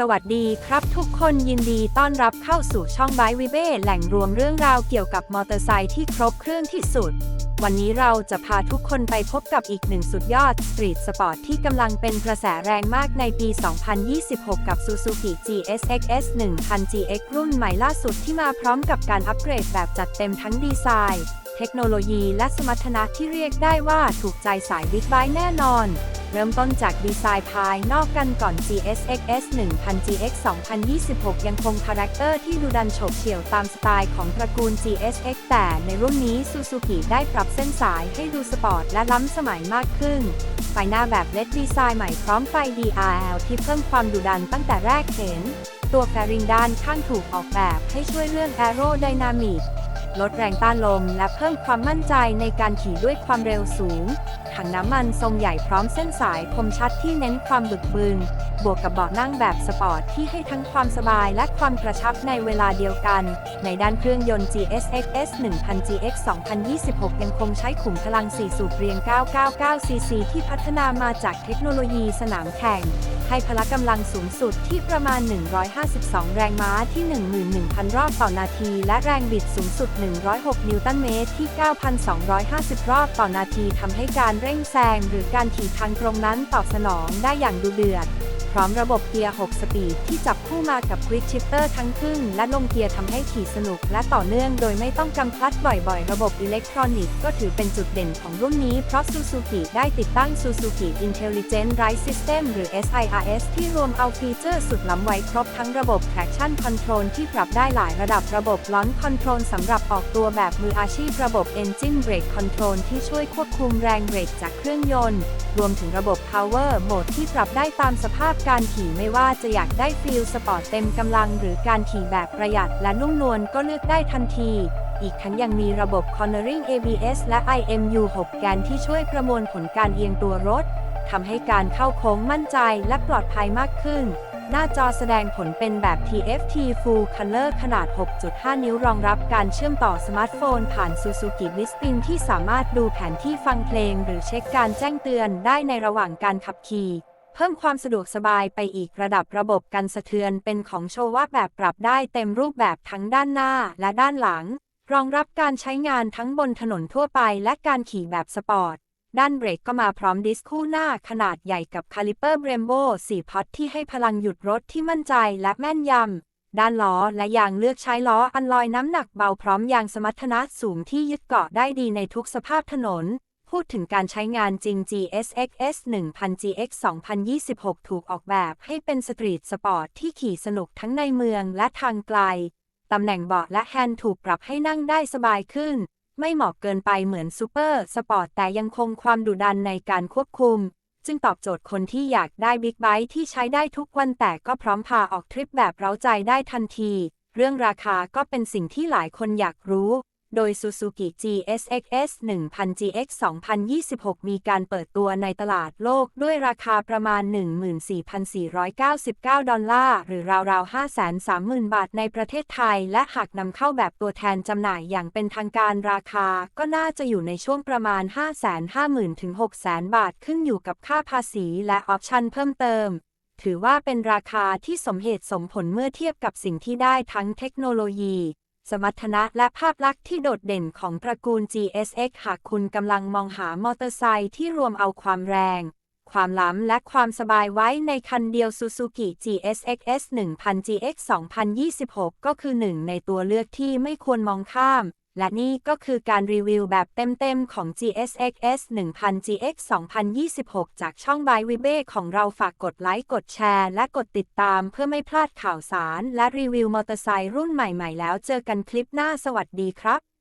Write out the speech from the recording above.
สวัสดีครับทุกคนยินดีต้อนรับเข้าสู่ช่องไบวิเบ้แหล่งรวมเรื่องราวเกี่ยวกับมอเตอร์ไซค์ที่ครบเครื่องที่สุด วันนี้เราจะพาทุกคนไปพบกับอีกหนึ่งสุดยอดสตรีทสปอร์ตที่กำลังเป็นกระแสแรงมากในปี 2026 กับ Suzuki GSX-S 1000 GX รุ่นใหม่ล่าสุดที่มาพร้อมกับการอัปเกรดแบบจัดเต็มทั้งดีไซน์ เทคโนโลยีและสมรรถนะที่เรียกได้ว่าถูกใจสายบิ๊กไบค์แน่นอน เริ่มต้นจากดีไซน์ภายนอกกันก่อน GSX-S 1000 GX 2026 ยังคงคาแรคเตอร์ที่ดูดันโฉบเฉี่ยวตามสไตล์ของตระกูล GSX แต่ในรุ่นนี้ Suzuki ได้ปรับเส้นสายให้ดูสปอร์ตและล้ำสมัยมากขึ้นไฟหน้าแบบเลดดีไซน์ใหม่พร้อมไฟ DRL ที่เพิ่มความดุดันตั้งแต่แรกเห็น ตัวแฟริงด้านข้างถูกออกแบบให้ช่วยเรื่อง Aerodynamic ลดแรงต้านลม และเพิ่มความมั่นใจในการขี่ด้วยความเร็วสูง ถังน้ำมันทรงใหญ่พร้อมเส้นสายคมชัดที่เน้นความบึกบึนบวกกับเบาะนั่งแบบสปอร์ตที่ให้ทั้งความสบายและความกระชับในเวลาเดียวกัน ในด้านเครื่องยนต์ GSX-S 1000 GX 2026 ยังคงใช้ขุมพลัง 4 สูบเรียง 999 cc ที่พัฒนามาจากเทคโนโลยีสนามแข่ง ให้พละกำลังสูงสุดที่ประมาณ 152 แรงม้าที่ 11,000 รอบต่อนาที และแรงบิดสูงสุด 106 นิวตันเมตรที่ 9,250 รอบต่อนาทีทำให้การเร่งแซงหรือการขี่ทางตรงนั้นตอบสนองได้อย่างดุเดือด พร้อมระบบเกียร์ 6 สปีดที่จับคู่มากับควิกชิปเตอร์ทั้งขึ้นและลงเกียร์ทำให้ขี่สนุกและต่อเนื่องโดยไม่ต้องกำพลัดบ่อยๆ ระบบอิเล็กทรอนิกส์ก็ถือเป็นจุดเด่นของรุ่นนี้เพราะ Suzuki ได้ติดตั้ง Suzuki Intelligent Ride System หรือ SIRS ที่รวมเอาฟีเจอร์สุดล้ำไว้ครบทั้งระบบ traction control ที่ปรับได้หลายระดับระบบ launch control สำหรับออกตัวแบบมืออาชีพระบบ engine brake control ที่ช่วยควบคุมแรงเบรกจากเครื่องยนต์ รวมถึงระบบ power mode ที่ปรับได้ตามสภาพการขี่ไม่ว่าจะอยากได้ฟีลสปอร์ตเต็มกำลัง หรือการขี่แบบประหยัดและนุ่มนวลก็เลือกได้ทันที อีกทั้งยังมีระบบ cornering ABS และ IMU 6 แกนที่ช่วยประมวลผลการเอียงตัวรถทำให้การเข้าโค้งมั่นใจและปลอดภัยมากขึ้น หน้าจอแสดงผลเป็นแบบ TFT Full Color ขนาด 6.5 นิ้วรองรับการเชื่อมต่อสมาร์ทโฟน ผ่าน Suzuki l i s p i n ที่สามารถดูแผนที่ฟังเพลง หรือเช็คการแจ้งเตือนได้ในระหว่างการขับขี่ เพิ่มความสะดวกสบายไปอีกระดับระบบกันสะเทือนเป็นของโชว่าแบบปรับได้เต็มรูปแบบทั้งด้านหน้าและด้านหลัง รองรับการใช้งานทั้งบนถนนทั่วไปและการขี่แบบสปอร์ต ด้านเบรกก็มาพร้อมดิสคู่หน้าขนาดใหญ่กับคาลิเปอร์เบรมโบ4พอตที่ให้พลังหยุดรถที่มั่นใจและแม่นยำ ด้านล้อและยางเลือกใช้ล้ออันลอยน้ำหนักเบาพร้อมยางสมรรถนะสูงที่ยึดเกาะได้ดีในทุกสภาพถนน พูดถึงการใช้งานจริง GSX-S 1000 GX 2026 ถูกออกแบบให้เป็นสตรีทสปอร์ตที่ขี่สนุกทั้งในเมืองและทางไกล ตำแหน่งเบาะและแฮนด์ถูกปรับให้นั่งได้สบายขึ้น ไม่เหมาะเกินไปเหมือนซูเปอร์สปอร์ตแต่ยังคงความดุดันในการควบคุม จึงตอบโจทย์คนที่อยากได้บิ๊กไบค์ที่ใช้ได้ทุกวันแต่ก็พร้อมพาออกทริปแบบเร้าใจได้ทันที เรื่องราคาก็เป็นสิ่งที่หลายคนอยากรู้ โดย Suzuki GSX-S 1000 GX 2026 มีการเปิดตัวในตลาดโลกด้วยราคาประมาณ 14,499 ดอลลาร์ หรือราวๆ 530,000 บาทในประเทศไทย และหากนำเข้าแบบตัวแทนจำหน่ายอย่างเป็นทางการราคา ก็น่าจะอยู่ในช่วงประมาณ 550,000 ถึง 600,000 บาท ขึ้นอยู่กับค่าภาษีและออปชันเพิ่มเติมถือว่าเป็นราคาที่สมเหตุสมผลเมื่อเทียบกับสิ่งที่ได้ทั้งเทคโนโลยี สมรรถนะและภาพลักษณ์ที่โดดเด่นของตระกูล GSX หากคุณกำลังมองหามอเตอร์ไซค์ที่รวมเอาความแรง ความล้ำและความสบายไว้ในคันเดียว Suzuki GSX-S 1000 GX 2026 ก็คือหนึ่งในตัวเลือกที่ไม่ควรมองข้าม และนี่ก็คือการรีวิวแบบเต็มๆของ GSX-S 1000 GX 2026 จากช่อง By w i b e ของเราฝากกดไลค์ กดแชร์ และกดติดตามเพื่อไม่พลาดข่าวสาร และรีวิวมอเตอร์ไซค์รุ่นใหม่ๆ แล้วเจอกันคลิปหน้าสวัสดีครับ